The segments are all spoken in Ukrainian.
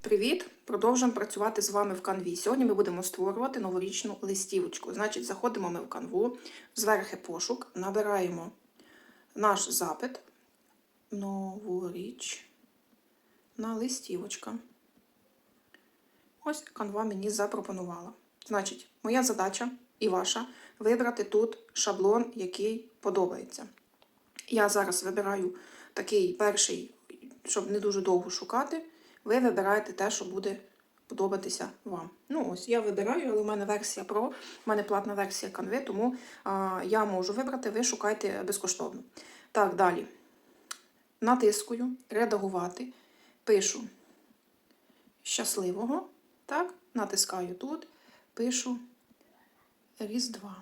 Привіт! Продовжуємо працювати з вами в канві. Сьогодні ми будемо створювати новорічну листівочку. Значить, заходимо ми в канву, зверхи пошук, набираємо наш запит новорічна листівочка. Ось канва мені запропонувала. Значить, моя задача і ваша вибрати тут шаблон, який подобається. Я зараз вибираю такий перший, щоб не дуже довго шукати. Ви вибираєте те, що буде подобатися вам. Ну, ось я вибираю, але у мене версія Pro, у мене платна версія Canva, тому а, я можу вибрати, ви шукайте безкоштовно. Так, далі. Натискую, редагувати, пишу щасливого. Так, натискаю тут, пишу Різдва.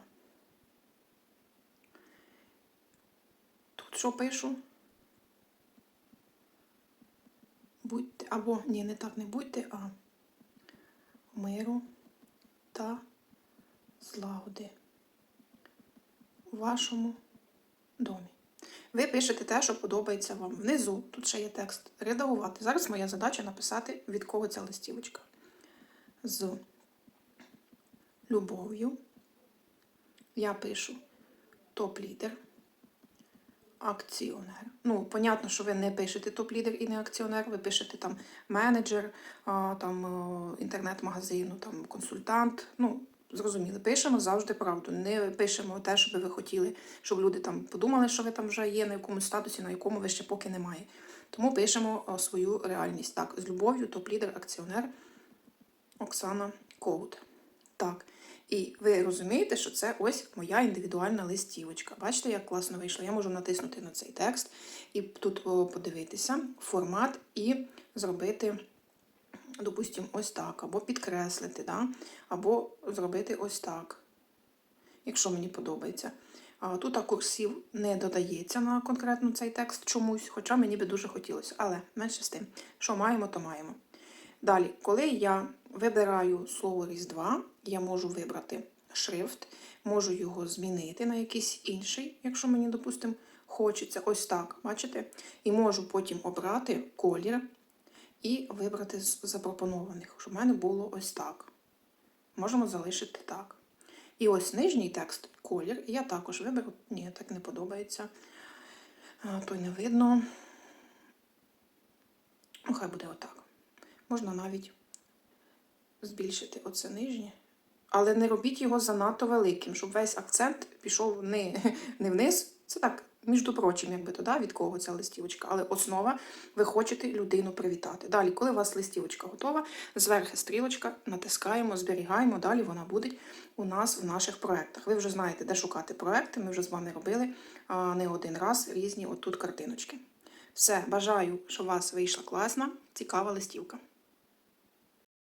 Тут що пишу? Будьте, або ні, не так не будьте, а миру та злагоди у вашому домі. Ви пишете те, що подобається вам. Внизу тут ще є текст. Редагувати. Зараз моя задача написати, від кого ця листівочка. З любов'ю. Я пишу топ-лідер акціонер. Ну, понятно, що ви не пишете топ-лідер і не акціонер, ви пишете там менеджер, там е, інтернет-магазину, там консультант. Ну, зрозуміли, пишемо завжди правду. Не пишемо те, що би ви хотіли, щоб люди там подумали, що ви там вже є на якомусь статусі, на якому ви ще поки немає. Тому пишемо е, свою реальність. Так, з любов'ю, топ-лідер, акціонер Оксана Коут. Так. І ви розумієте, що це ось моя індивідуальна листівочка. Бачите, як класно вийшло? Я можу натиснути на цей текст і тут подивитися формат і зробити, допустимо, ось так, або підкреслити, да? або зробити ось так, якщо мені подобається. Тут курсів не додається на конкретно цей текст чомусь, хоча мені би дуже хотілося. Але менше з тим, що маємо, то маємо. Далі, коли я вибираю слово Різдва, я можу вибрати шрифт, можу його змінити на якийсь інший, якщо мені, допустимо, хочеться. Ось так, бачите? І можу потім обрати колір і вибрати з запропонованих, щоб в мене було ось так. Можемо залишити так. І ось нижній текст, колір, я також виберу. Ні, так не подобається. То не видно. Ну, хай буде отак. Можна навіть збільшити оце нижнє. Але не робіть його занадто великим, щоб весь акцент пішов не, не вниз. Це так, між прочим, якби то, да, від кого ця листівочка. Але основа, ви хочете людину привітати. Далі, коли у вас листівочка готова, зверху стрілочка, натискаємо, зберігаємо, далі вона буде у нас в наших проєктах. Ви вже знаєте, де шукати проекти. Ми вже з вами робили а, не один раз різні отут картиночки. Все, бажаю, щоб у вас вийшла класна, цікава листівка.